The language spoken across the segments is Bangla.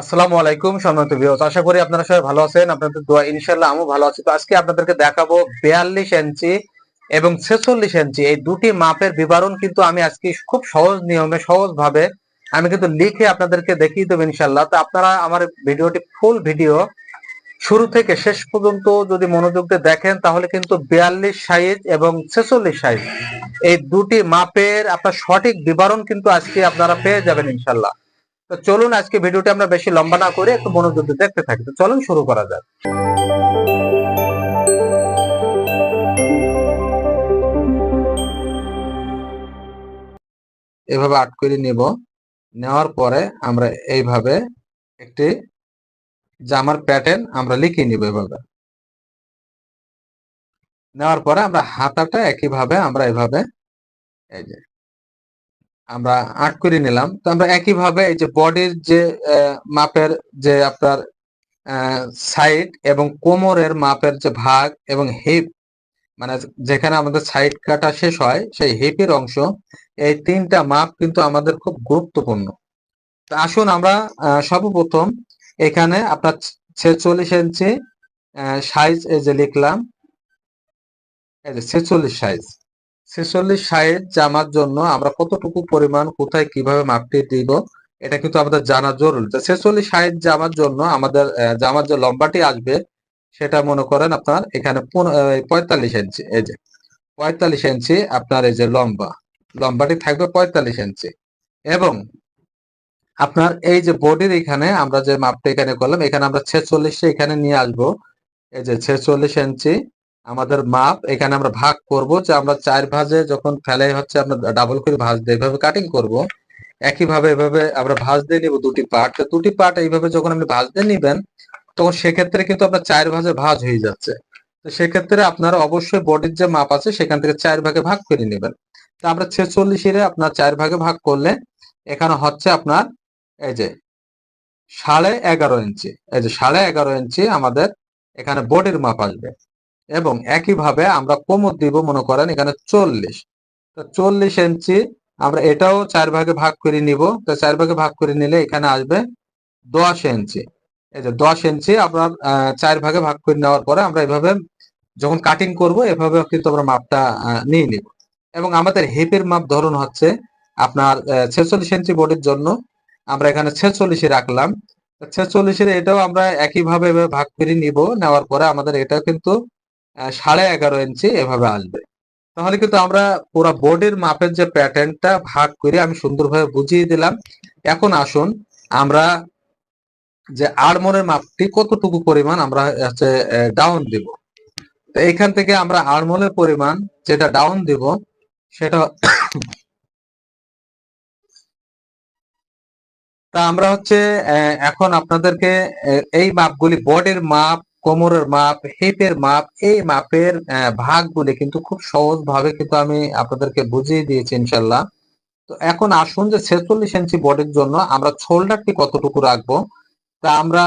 আসসালামু আলাইকুম সম্মানিত ভিউয়ার্স আশা করি আপনারা সবাই ভালো আছেন, আপনাদের দোয়া ইনশাআল্লাহ আমিও ভালো আছি। তো আজকে আপনাদেরকে দেখাবো 42 ইঞ্চি এবং 46 ইঞ্চি এই দুটি মাপের বিবরণ কিন্তু আমি আজকে খুব সহজ নিয়মে সহজ ভাবে আমি কিন্তু লিখে আপনাদেরকে দেখিয়ে দেবো ইনশাআল্লাহ। তো আপনারা আমার ভিডিওটি ফুল ভিডিও শুরু থেকে শেষ পর্যন্ত যদি মনোযোগ দিয়ে দেখেন, তাহলে কিন্তু 42 সাইজ এবং 46 সাইজ এই দুটি মাপের আপনার সঠিক বিবরণ কিন্তু আজকে আপনারা পেয়ে যাবেন ইনশাআল্লাহ। তো চলুন আজকে ভিডিওটি আমরা বেশি লম্বা না করে একটু মনোযোগ দিয়ে দেখতে থাকি। তো চলুন শুরু করা যাক। এভাবে আট করে নেব। নেওয়ার পরে আমরা এইভাবে একটি জামার প্যাটার্ন আমরা লিখে নিব এভাবে। নেওয়ার পরে আমরা হাতাটা একইভাবে আমরা এভাবে, এই যে আমরা আট করে নিলাম। তো আমরা একইভাবে এই যে বডির যে মাপের যে আপনার সাইড এবং কোমরের মাপের যে ভাগ এবং হিপ মানে যেখানে আমাদের সাইড কাটা শেষ হয়, সেই হিপের অংশ, এই তিনটা মাপ কিন্তু আমাদের খুব গুরুত্বপূর্ণ। তো আসুন আমরা সর্বপ্রথম এখানে আপনার ছেচল্লিশ ইঞ্চি সাইজ এই যে লিখলাম, এই যে ছেচল্লিশ সাইজ ছেচল্লিশ সাইজ জামার জন্য আমরা কতটুকু পরিমাণ, কোথায় কীভাবে মাপটি দিব, এটা কিন্তু আমাদের জানা জরুরি। ছেচল্লিশ সাইজ জামার জন্য আমাদের জামার যে লম্বাটি আসবে, সেটা মনে করেন আপনার এখানে পঁয়তাল্লিশ ইঞ্চি, এই যে পঁয়তাল্লিশ ইঞ্চি আপনার এই যে লম্বা, লম্বাটি থাকবে পঁয়তাল্লিশ ইঞ্চি। এবং আপনার এই যে বডির এখানে আমরা যে মাপটা এখানে করলাম, এখানে আমরা ছেচল্লিশে এখানে নিয়ে আসব, এই যে ছেচল্লিশ ইঞ্চি আমাদের মাপ এখানে আমরা ভাগ করব যে আমরা চার ভাজে যখন ফেলাই হচ্ছে আমরা ডাবল করে ভাজ দিয়ে এইভাবে কাটিং করব। একইভাবে এভাবে আমরা ভাজ দিয়ে নিব দুটি পার্ট তো দুটি পার্ট এইভাবে যখন আপনি ভাজ দিয়ে নিবেন, তখন সেক্ষেত্রে কিন্তু আপনার চার ভাজে ভাজ হয়ে যাচ্ছে। তো সেক্ষেত্রে আপনারা অবশ্যই বডির যে মাপ আছে, সেখান থেকে চার ভাগে ভাগ করে নেবেন। তো আমরা ছেচল্লিশের আপনার চার ভাগে ভাগ করলে এখানে হচ্ছে আপনার এই যে সাড়ে এগারো ইঞ্চি এই যে সাড়ে এগারো ইঞ্চি আমাদের এখানে বডির মাপ আসবে। এবং একইভাবে আমরা কোমর দিব, মনে করেন এখানে চল্লিশ। তো চল্লিশ ইঞ্চি আমরা এটাও চার ভাগে ভাগ করে নিব। তো চার ভাগে ভাগ করে নিলে এখানে আসবে দশ ইঞ্চি। এই যে দশ ইঞ্চি আপনার চার ভাগে ভাগ করে নেওয়ার পরে আমরা এভাবে যখন কাটিং করব এভাবে কিন্তু আমরা মাপটা নিয়ে নিব। এবং আমাদের হেপের মাপ ধরুন হচ্ছে আপনার ছেচল্লিশ ইঞ্চি বডির জন্য আমরা এখানে ছেচল্লিশে রাখলাম। ছেচল্লিশের এটাও আমরা একইভাবে ভাগ করে নিব। নেওয়ার পরে আমাদের এটা কিন্তু সাড়ে এগারো ইঞ্চি এভাবে আসবে তাহলে কিন্তু আমরা পুরো বডির মাপের যে প্যাটার্নটা ভাগ করে আমি সুন্দরভাবে বুঝিয়ে দিলাম। এখন আসুন আমরা যে আড়মোড়ের মাপটি কতটুকু পরিমাণ আমরা হচ্ছে ডাউন দিব। তো এইখান থেকে আমরা আড়মোলের পরিমাণ যেটা ডাউন দিব, সেটা তা আমরা হচ্ছে এখন আপনাদেরকে এই মাপগুলি বডির মাপ কোমরের মাপ হিপের মাপ, এই মাপের ভাগগুলি কিন্তু খুব সহজ ভাবে কিন্তু আমি আপনাদেরকে বুঝিয়ে দিয়েছি ইনশাল্লাহ তো এখন আসুন যে ছেচল্লিশ ইঞ্চি বডির জন্য আমরা শোল্ডারটি কতটুকু রাখব? তা আমরা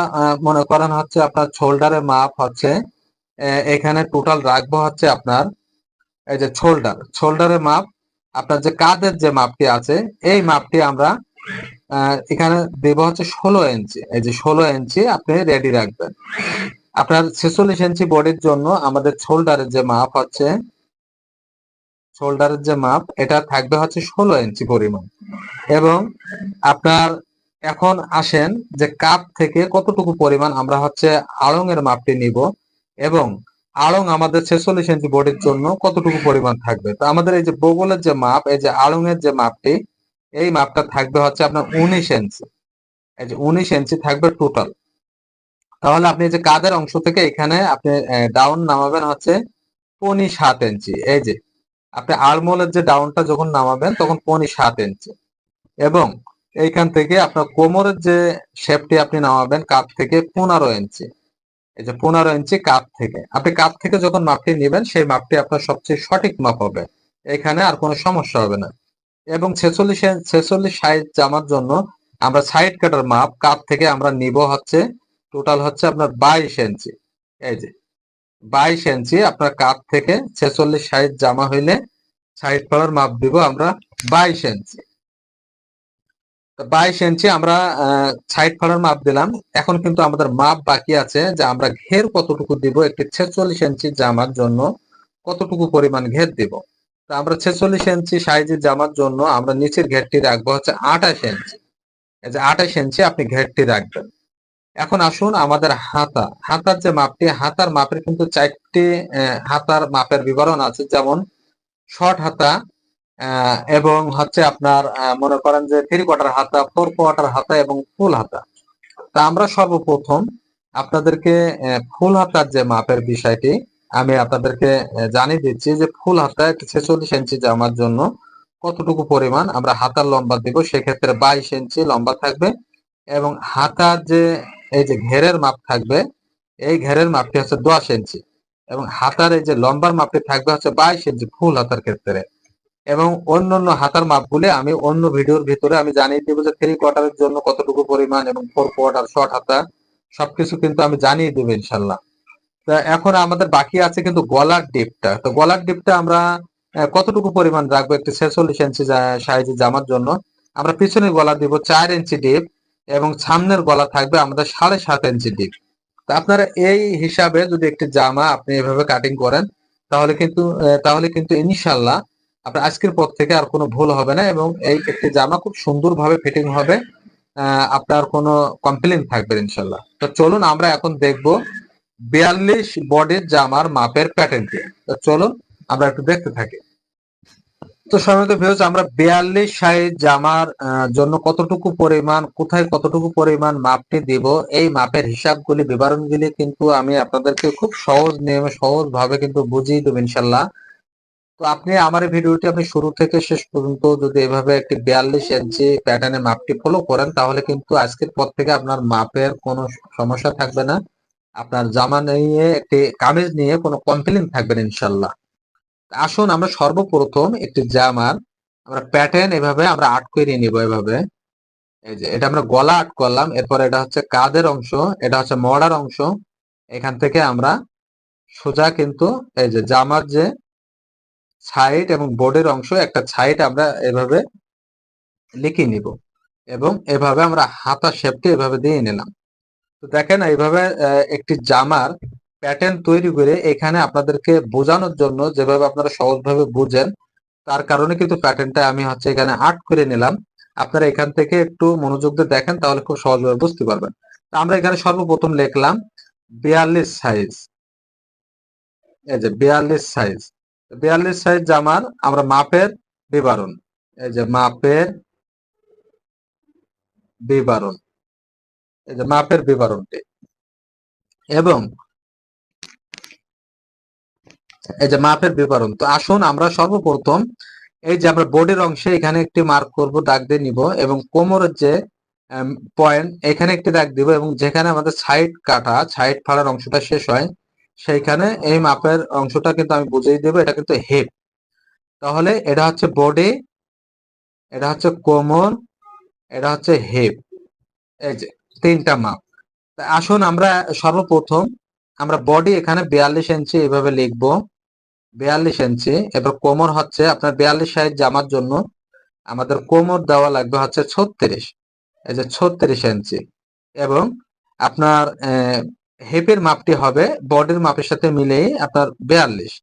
মনে করেন হচ্ছে আপনার শোল্ডারের মাপ হচ্ছে এখানে টোটাল রাখব হচ্ছে আপনার, এই যে শোল্ডার শোল্ডারের মাপ, আপনার যে কাঁধের যে মাপটি আছে, এই মাপটি আমরা এখানে দেব হচ্ছে ষোলো ইঞ্চি এই যে ষোলো ইঞ্চি আপনি রেডি রাখবেন। আপনার ছেচল্লিশ ইঞ্চি বডির জন্য আমাদের শোল্ডারের যে মাপ হচ্ছে শোল্ডারের যে মাপ, এটা থাকবে হচ্ছে ষোলো ইঞ্চি পরিমাণ। এবং আপনার এখন আসেন যে কাপ থেকে কতটুকু পরিমাণ আমরা হচ্ছে আড়ং এর মাপটি নিব এবং আড়ং আমাদের ছেচল্লিশ ইঞ্চি বডির জন্য কতটুকু পরিমাণ থাকবে। তো আমাদের এই যে বগলের যে মাপ, এই যে আড়ং এর যে মাপটি, এই মাপটা থাকবে হচ্ছে আপনার উনিশ ইঞ্চি। এই যে উনিশ ইঞ্চি থাকবে টোটাল তাহলে আপনি যে কাদের অংশ থেকে এখানে আপনি ডাউন নামাবেন হচ্ছে পনি সাত ইঞ্চি এই যে, আপনি আরমোলের যে ডাউনটা যখন নামাবেন, তখন পনি সাত ইঞ্চি এবং এইখান থেকে আপনার কোমরের যে শেপটি আপনি নামাবেন কাপ থেকে পনেরো ইঞ্চি এই যে পনেরো ইঞ্চি কাপ থেকে। আপনি কাপ থেকে যখন মাপটি নেবেন, সেই মাপটি আপনার সবচেয়ে সঠিক মাপ হবে। এখানে আর কোনো সমস্যা হবে না। এবং ছেচল্লিশ ছেচল্লিশ সাইজ জামার জন্য আমরা সাইড কাটার মাপ কাপ থেকে আমরা নিব হচ্ছে টোটাল হচ্ছে আপনার বাইশ ইঞ্চি এই যে, বাইশ ইঞ্চি আপনার কাপ থেকে ছেচল্লিশ সাইজ জামা হইলে সাইড পাড়ার মাপ দিব আমরা বাইশ ইঞ্চি বাইশ ইঞ্চি আমরা সাইড ফাড়ার মাপ দিলাম। এখন কিন্তু আমাদের মাপ বাকি আছে যে আমরা ঘের কতটুকু দিব, একটি ছেচল্লিশ ইঞ্চি জামার জন্য কতটুকু পরিমাণ ঘের দিব। তো আমরা ছেচল্লিশ ইঞ্চি সাইজের জামার জন্য আমরা নিচের ঘেরটি রাখব হচ্ছে আঠাশ ইঞ্চি এই যে আঠাশ ইঞ্চি আপনি ঘেরটি রাখবেন। এখন আসুন আমাদের হাতা। হাতার যে মাপটি, হাতার মাপের কিন্তু চারটি হাতার মাপের বিবরণ আছে। যেমন শর্ট হাতা এবং হচ্ছে আপনার মনে করেন যে থ্রি কোয়ার্টার হাতা ফোর কোয়ার্টার হাতা এবং ফুল হাতা। তা আমরা সর্বপ্রথম আপনাদেরকে ফুল হাতার যে মাপের বিষয়টি, আমি আপনাদেরকে জানিয়ে দিচ্ছি যে ফুল হাতা ছেচল্লিশ ইঞ্চি জামার জন্য কতটুকু পরিমাণ আমরা হাতার লম্বা দিব, সেক্ষেত্রে বাইশ ইঞ্চি লম্বা থাকবে। এবং হাতার যে এই যে ঘেরের মাপ থাকবে, এই ঘেরের মাপটি হচ্ছে দশ ইঞ্চি এবং হাতার এই যে লম্বার মাপটি থাকবে হচ্ছে বাইশ ইঞ্চি ফুল হাতার ক্ষেত্রে। এবং অন্যান্য হাতার মাপগুলি আমি অন্য ভিডিওর ভিতরে আমি জানিয়ে দেবো যে থ্রি কোয়ার্টারের জন্য কতটুকু পরিমাণ এবং ফোর কোয়ার্টার শর্ট হাতা, সবকিছু কিন্তু আমি জানিয়ে দেবো ইনশাল্লাহ। তা এখন আমাদের বাকি আছে কিন্তু গলার ডিপটা। তো গলার ডিপটা আমরা কতটুকু পরিমাণ রাখব একটি ছেচল্লিশ ইঞ্চি সাইজের জামার জন্য? আমরা পিছনে গলা দিব চার ইঞ্চি ডিপ এবং সামনের গলা থাকবে আমাদের সাড়ে সাত ইঞ্চি ডিপ তো আপনারা এই হিসাবে যদি একটি জামা আপনি এভাবে কাটিং করেন, তাহলে কিন্তু তাহলে কিন্তু ইনশাল্লাহ আপনার আজকের পর থেকে আর কোনো ভুল হবে না এবং এই একটি জামা খুব সুন্দরভাবে ফিটিং হবে আপনার কোনো কমপ্লেন থাকবে ইনশাল্লাহ। তো চলুন আমরা এখন দেখব বিয়াল্লিশ বডির জামার মাপের প্যাটার্নটি তো চলুন আমরা একটু দেখতে থাকি। তো সম্মানিত ভিউজ আমরা বিয়াল্লিশ সাইজ জামার জন্য কতটুকু পরিমাণ, কোথায় কতটুকু পরিমাণ মাপটি দিব, এই মাপের হিসাবগুলি, বিবরণগুলি কিন্তু আমি আপনাদেরকে খুব সহজ নিয়মে সহজ ভাবে কিন্তু বুঝিয়ে দেবো ইনশাল্লাহ। তো আপনি আমার ভিডিওটি আপনি শুরু থেকে শেষ পর্যন্ত যদি এভাবে একটি বিয়াল্লিশ ইঞ্চি প্যাটার্নের মাপটি ফলো করেন, তাহলে কিন্তু আজকের পর থেকে আপনার মাপের কোনো সমস্যা থাকবে না। আপনার জামা নিয়ে, একটি কামিজ নিয়ে কোনো কমপ্লেন থাকবে না ইনশাল্লাহ। আসুন আমরা সর্বপ্রথম একটি জামার আমরা প্যাটার্ন এভাবে আমরা আট করে নিব এভাবে। এই যে, এটা আমরা গলা আট করলাম, এরপর এটা হচ্ছে কাদের অংশ, এটা হচ্ছে মডার অংশ। এখান থেকে আমরা সোজা কিন্তু এই যে জামার যে সাইড এবং বোর্ডের অংশ, একটা সাইড আমরা এভাবে লিখে নিব এবং এভাবে আমরা হাতা শেপটি এভাবে দিয়ে নিলাম। তো দেখেন এইভাবে একটি জামার প্যাটার্ন তৈরি করে এখানে আপনাদেরকে বোঝানোর জন্য যেভাবে আপনারা সহজভাবে বুঝেন, তার কারণে কিন্তু প্যাটার্নটা আমি হচ্ছে এখানে আর্ট করে নিলাম। আপনারা এখান থেকে একটু মনোযোগ দিয়ে দেখেন, তাহলে খুব সহজভাবে বুঝতে পারবেন। আমরা এখানে সর্বপ্রথম লিখলাম বিয়াল্লিশ সাইজ এই যে বিয়াল্লিশ সাইজ বিয়াল্লিশ সাইজ জামার আমরা মাপের বিবরণ। এই যে মাপের বিবরণ। এই যে মাপের বিবরণটি। এবং এই যে মাপের বিবরণ। তো আসুন আমরা সর্বপ্রথম এই যে আমরা বডির অংশে এখানে একটি মার্ক করব, দাগ দিয়ে নিব এবং কোমরের যে পয়েন্ট এখানে একটি দাগ দিব এবং যেখানে আমাদের সাইড কাটা সাইড ফাড়ার অংশটা শেষ হয়, সেইখানে এই মাপের অংশটা কিন্তু আমি বুঝিয়ে দেবো, এটা কিন্তু হেপ তাহলে এটা হচ্ছে বডি এটা হচ্ছে কোমর, এটা হচ্ছে হেপ এই যে তিনটা মাপ। আসুন আমরা সর্বপ্রথম আমরা বডি এখানে বিয়াল্লিশ ইঞ্চি এভাবে লিখব। বিয়াল্লিশ ইঞ্চি এবার কোমর হচ্ছে আপনার বিয়াল্লিশ সাইজ জামার জন্য আমাদের কোমর দেওয়া লাগবে হচ্ছে ছত্রিশ, এই যে ছত্রিশ ইঞ্চি এবং আপনার হেপের মাপটি হবে, বডির মাপের সাথে মিলেই আপনার বিয়াল্লিশ।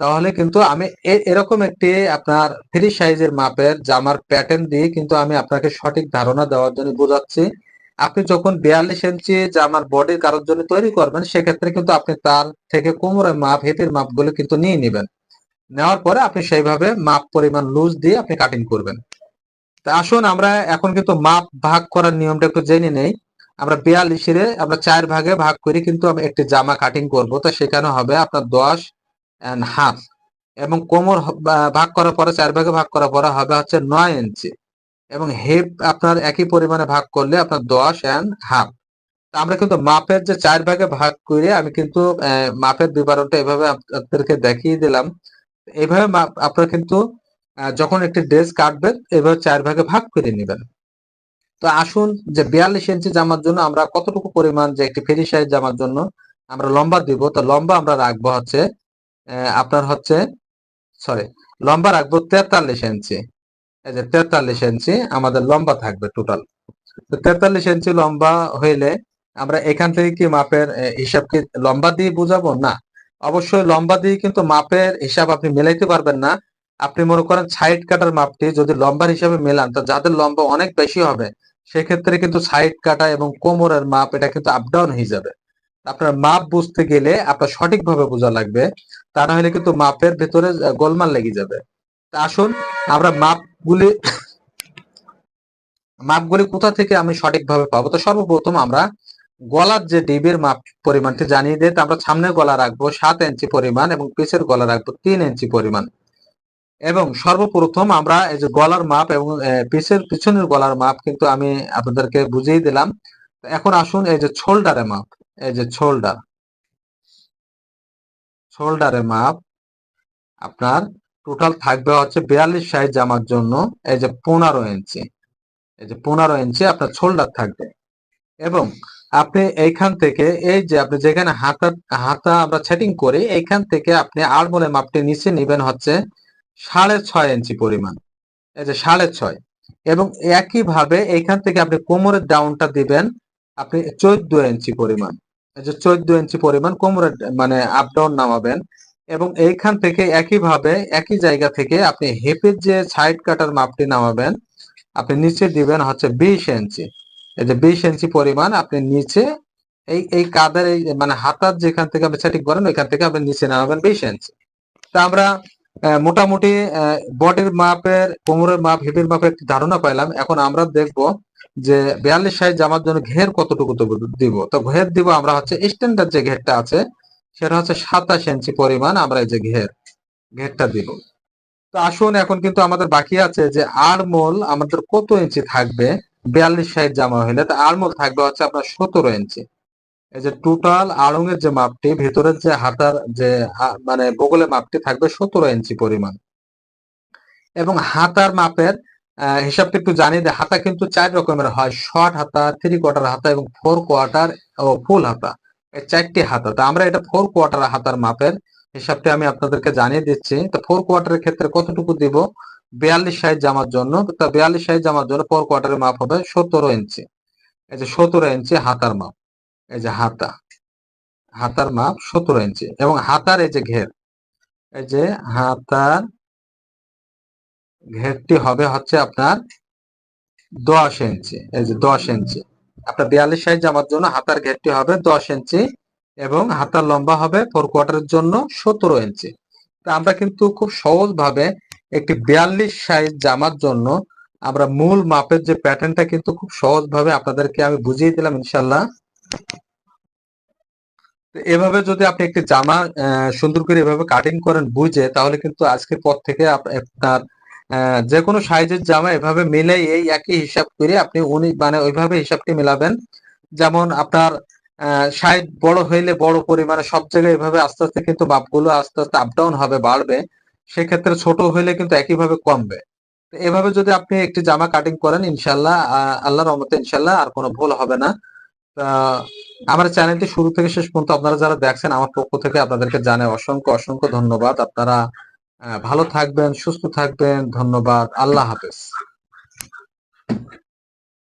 তাহলে কিন্তু আমি এরকম একটি আপনার থ্রি সাইজের মাপের জামার প্যাটার্ন দিয়ে কিন্তু আমি আপনাকে সঠিক ধারণা দেওয়ার জন্য বোঝাচ্ছি। আপনি যখন বিয়াল্লিশ ইঞ্চি জামার বডির কারোর জন্য তৈরি করবেন, সেক্ষেত্রে কিন্তু আপনি তার থেকে কোমরের মাপ হেপের মাপগুলো কিন্তু নিয়ে নেবেন। নেওয়ার পরে আপনি সেইভাবে মাপ পরিমাণ লুজ দিয়ে আপনি কাটিং করবেন। তা আসুন আমরা এখন কিন্তু মাপ ভাগ করার নিয়মটা একটু জেনে নেই। আমরা বিয়াল্লিশের আমরা চার ভাগে ভাগ করে, কিন্তু আমি একটি জামা কাটিং করব। তো সেখানে হবে আপনার দশ অ্যান্ড হাফ এবং কোমর ভাগ করার পরে, চার ভাগে ভাগ করার পরে হবে হচ্ছে নয় ইঞ্চি। এবং হেপ আপনার একই পরিমাণে ভাগ করলে আপনার দশ অ্যান্ড হাফ আমরা কিন্তু মাপের যে চার ভাগে ভাগ করে আমি কিন্তু মাপের বিবরণটা এভাবে আপনাদেরকে দেখিয়ে দিলাম। এইভাবে মাপ- আপনারা কিন্তু যখন একটি ড্রেস কাটবেন, এভাবে চার ভাগে ভাগ করে নেবেন। তো আসুন যে বিয়াল্লিশ ইঞ্চি জামার জন্য আমরা কতটুকু পরিমাণ যে একটি ফেরি সাইজ জামার জন্য আমরা লম্বা দিব, তো লম্বা আমরা রাখব হচ্ছে আপনার হচ্ছে সরি লম্বা রাখব তেতাল্লিশ ইঞ্চি এই যে তেতাল্লিশ ইঞ্চি আমাদের লম্বা থাকবে টোটাল তো তেতাল্লিশ ইঞ্চি লম্বা হইলে আমরা এখান থেকে কি মাপের হিসাব কি লম্বা দিয়ে বুঝাবো? না। অবশ্যই লম্বা দিয়ে কিন্তু মাপের হিসাব আপনি মেলাইতে পারবেন না। আপনি মনে করেন সাইড কাটার মাপটি যদি লম্বার হিসাবে মেলান, তো যাদের লম্বা অনেক বেশি হবে, সেক্ষেত্রে কিন্তু সাইড কাটা এবং কোমরের মাপ এটা কিন্তু আপ ডাউন হয়ে যাবে। আপনার মাপ বুঝতে গেলে আপনার সঠিকভাবে বোঝা লাগবে। তা না হলে কিন্তু মাপের ভেতরে গোলমাল লেগে যাবে। আসুন, আমরা মাপগুলি মাপগুলি কোথা থেকে আমি সঠিকভাবে পাবো? তো সর্বপ্রথম আমরা গলার যে ডিবের মাপ পরিমাণটি জানিয়ে দিই আমরা সামনের গলা রাখব সাত ইঞ্চি পরিমাণ এবং পিছের গলা রাখব তিন ইঞ্চি পরিমাণ। এবং সর্বপ্রথম আমরা এই যে গলার মাপ এবং পিছের, পিছনের গলার মাপ কিন্তু আমি আপনাদেরকে বুঝিয়ে দিলাম। এখন আসুন এই যে শোল্ডারের মাপ, এই যে শোল্ডার শোল্ডারের মাপ আপনার টোটাল থাকবে হচ্ছে বিয়াল্লিশ সাইজ জামার জন্য, এই যে পনেরো ইঞ্চি। এই যে পনেরো ইঞ্চি আপনার শোল্ডার থাকবে। এবং আপনি এইখান থেকে, এই যে আপনি যেখানে হাতা হাতা আমরা সেটিং করি, এইখান থেকে আপনি আড়মোলে মাপটি নিচে নেবেন হচ্ছে সাড়ে ছয় ইঞ্চি পরিমাণ। এই যে সাড়ে ছয়। এবং একইভাবে এইখান থেকে আপনি কোমরের ডাউনটা দিবেন, আপনি চোদ্দ ইঞ্চি পরিমাণ। এই যে চোদ্দ ইঞ্চি পরিমাণ কোমরের মানে আপ ডাউন নামাবেন। এবং এইখান থেকে একই ভাবে একই জায়গা থেকে আপনি হেপের যে সাইড কাটার মাপটি নামাবেন, আপনি নিচে দিবেন হচ্ছে বিশ ইঞ্চি। এই যে বিশ ইঞ্চি পরিমাণ আপনি নিচে এই এই কাদের এই মানে হাতার যেখান থেকে আপনি সেটিং করেন, ওইখান থেকে আপনি নিচে নামাবেন বিশ ইঞ্চি। তা আমরা মোটামুটি বডির মাপের, কোমরের মাপ, হিপের মাপের একটি ধারণা পাইলাম। এখন আমরা দেখব যে বিয়াল্লিশ সাইজ জামার জন্য ঘের কতটুকু দিব। তো ঘের দিব আমরা হচ্ছে স্ট্যান্ডার্ড যে ঘেরটা আছে সেটা হচ্ছে সাতাশ ইঞ্চি পরিমাণ আমরা এই যে ঘের, ঘেরটা দিব। তো আসুন, এখন কিন্তু আমাদের বাকি আছে যে আড়মোল আমাদের কত ইঞ্চি থাকবে? বিয়াল্লিশ সাইড জামা হলে তো আড়মোল থাকবে হচ্ছে আপনার সতেরো ইঞ্চি। এই যে টোটাল আড়ঙের যে মাপটি, ভেতরের যে হাতার যে মানে বগলের মাপটি থাকবে সতেরো ইঞ্চি পরিমাণ। এবং হাতার মাপের হিসাবটা একটু জানিয়ে দেয় হাতা কিন্তু চার রকমের হয়। শর্ট হাতা থ্রি কোয়ার্টার হাতা এবং ফোর কোয়ার্টার ও ফুল হাতা। চারটি হাতা। তো আমরা এটা ফোর কোয়ার্টার হাতার মাপের হিসাবটি আমি আপনাদেরকে জানিয়ে দিচ্ছি। তো ফোর কোয়ার্টারের ক্ষেত্রে কতটুকু দিব? বিয়াল্লিশ সাইজ জামার জন্য। তো বিয়াল্লিশ সাইজ জামার জন্য ফোর কোয়ার্টারের মাপ হবে সতেরো ইঞ্চি। এই যে সতেরো ইঞ্চি হাতার মাপ। এই যে হাতা। হাতার মাপ সতেরো ইঞ্চি। এবং হাতার এই যে ঘের। এই যে হাতার ঘেরটি হবে হচ্ছে আপনার দশ ইঞ্চি। এই যে দশ ইঞ্চি। আপনার বিয়াল্লিশ সাইজ জামার জন্য হাতার ঘেরটি হবে দশ ইঞ্চি এবং হাতার লম্বা হবে ফোর কোয়ার্টারের জন্য সতেরো ইঞ্চি। তা আমরা কিন্তু খুব সহজ ভাবে একটি বিয়াল্লিশ সাইজ জামার জন্য আমরা মূল মাপের যে প্যাটার্নটা কিন্তু খুব সহজ ভাবে আপনাদেরকে আমি বুঝিয়ে দিলাম ইনশাল্লাহ এভাবে যদি আপনি একটি জামা সুন্দর করে এভাবে কাটিং করেন বুঝে, তাহলে কিন্তু আজকের পর থেকে আপ- আপনার যে কোনো সাইজের জামা এভাবে মিলে এই একই হিসাব করে আপনি উনি মানে ওইভাবে হিসাবটি মেলাবেন। যেমন আপনার সাইজ বড় হইলে বড় পরিমাণে সব জায়গায় এভাবে আস্তে আস্তে কিন্তু মাপগুলো আস্তে আস্তে আপ ডাউন হবে বাড়বে। সেক্ষেত্রে ছোট হইলে কিন্তু একইভাবে কমবে। এভাবে যদি আপনি একটি জামা কাটিং করেন ইনশাল্লাহ আহ, আল্লাহর রহমতে ইনশাল্লাহ আর কোনো ভুল হবে না। আমার চ্যানেলটি শুরু থেকে শেষ পর্যন্ত আপনারা যারা দেখছেন আমার পক্ষ থেকে আপনাদেরকে জানাই অসংখ্য অসংখ্য ধন্যবাদ। আপনারা ভালো থাকবেন সুস্থ থাকবেন ধন্যবাদ আল্লাহ হাফেজ।